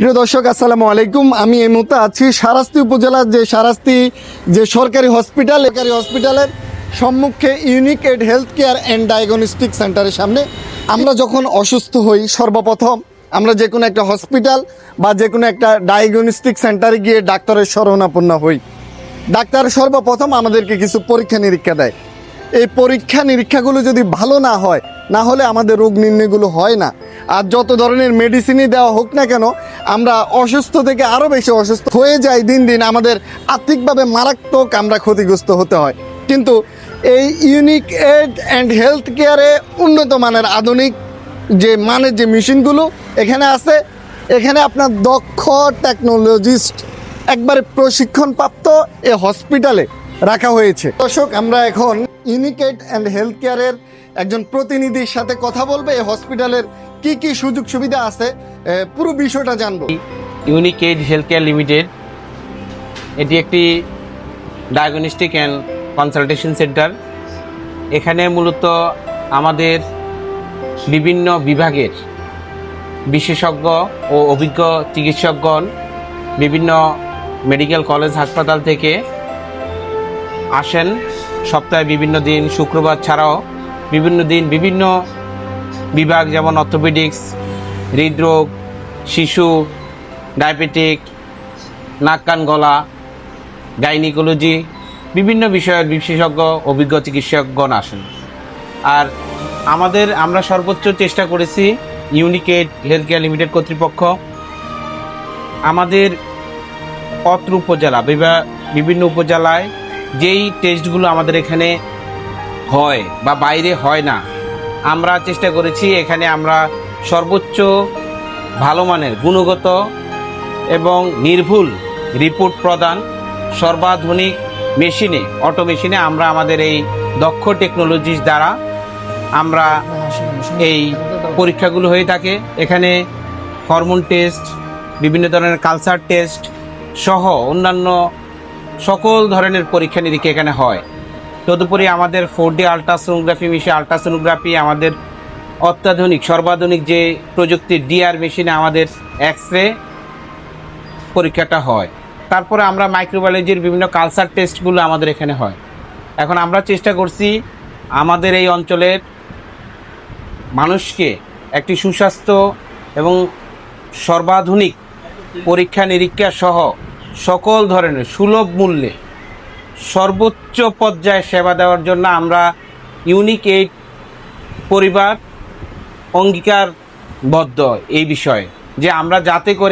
প্রিয় দর্শক, আসসালামু আলাইকুম। আমি এই মুহূর্তে আছি সারাস্তি উপজেলার যে সারাস্তি, যে সরকারি হসপিটাল সরকারি হসপিটালের সম্মুখে unique aid health care and diagnostic সেন্টারের সামনে। আমরা যখন অসুস্থ হই, সর্বপ্রথম আমরা যে কোনো একটা হসপিটাল বা যে কোনো একটা ডায়াগনস্টিক সেন্টারে গিয়ে ডাক্তারের শরণাপন্ন হই। ডাক্তার সর্বপ্রথম আমাদেরকে কিছু পরীক্ষা নিরীক্ষা দেয়। এই পরীক্ষা নিরীক্ষাগুলো যদি ভালো না হয়, না হলে আমাদের রোগ নির্ণয়গুলো হয় না। আর যত ধরনের মেডিসিনই দেওয়া হোক না কেন আমরা অসুস্থ থেকে আরও বেশি অসুস্থ হয়ে যাই দিন দিন। আমাদের আর্থিকভাবে মারাত্মক আমরা ক্ষতিগ্রস্ত হতে হয়। কিন্তু এই ইউনিক এড অ্যান্ড হেলথ কেয়ারে উন্নত মানের আধুনিক যে মানের যে মেশিনগুলো এখানে আছে। এখানে আপনার দক্ষ টেকনোলজিস্ট একবারে প্রশিক্ষণপ্রাপ্ত এ হসপিটালে রাখা হয়েছে। দর্শক, আমরা এখন ইউনিকেট অ্যান্ড হেলথ কেয়ারের একজন প্রতিনিধির সাথে কথা বলবে। এই হসপিটালের কি কি সুযোগ সুবিধা আছে? পুরো বিষয়টা জানব। Unique aid health care limited এটি একটি ডায়াগনস্টিক অ্যান্ড কনসালটেশন সেন্টার এখানে মূলত আমাদের বিভিন্ন বিভাগের বিশেষজ্ঞ ও অভিজ্ঞ চিকিৎসকগণ বিভিন্ন মেডিকেল কলেজ হাসপাতাল থেকে আসেন। সপ্তাহে বিভিন্ন দিন, শুক্রবার ছাড়াও বিভিন্ন দিন বিভিন্ন বিভাগ যেমন অর্থোপেডিক্স, হৃদরোগ, শিশু, ডায়াবেটিক, নাক, কান, গলা, গাইনিকোলজি, বিভিন্ন বিষয়ের বিশেষজ্ঞ, অভিজ্ঞ চিকিৎসকগণ আসেন। আর আমাদের আমরা সর্বোচ্চ চেষ্টা করেছি ইউনিকেট হেলথ কেয়ার লিমিটেড কর্তৃপক্ষ। আমাদের অত্র উপজেলা বিভিন্ন উপজেলায় যেই টেস্টগুলো আমাদের এখানে হয় বা বাইরে হয় না আমরা চেষ্টা করেছি, এখানে আমরা সর্বোচ্চ ভালো মানের, গুণগত এবং নির্ভুল রিপোর্ট প্রদান সর্বাধুনিক মেশিনে, অটো মেশিনে আমরা আমাদের এই দক্ষ টেকনোলজির দ্বারা আমরা এই পরীক্ষাগুলো হয়ে থাকে। এখানে হরমোন টেস্ট, বিভিন্ন ধরনের কালচার টেস্ট সহ অন্যান্য সকল ধরনের পরীক্ষা নিরীক্ষা এখানে হয়। তদুপরি আমাদের four D ultrasonography machine ultrasonography আমাদের অত্যাধুনিক, সর্বাধুনিক যে প্রযুক্তির ডিআর মেশিনে আমাদের এক্স রে পরীক্ষাটা হয়। তারপরে আমরা মাইক্রোবায়োলজির বিভিন্ন কালচার টেস্টগুলো আমাদের এখানে হয়। এখন আমরা চেষ্টা করছি আমাদের এই অঞ্চলের মানুষকে একটি সুস্বাস্থ্য এবং সর্বাধুনিক পরীক্ষা নিরীক্ষা সহ সকল ধরনের সুলভ মূল্যে সর্বোচ্চ পর্যায়ে সেবা দেওয়ার জন্য আমরা ইউনিক এইড পরিবার অঙ্গীকারবদ্ধ এই বিষয়ে যে আমরা যাতে করে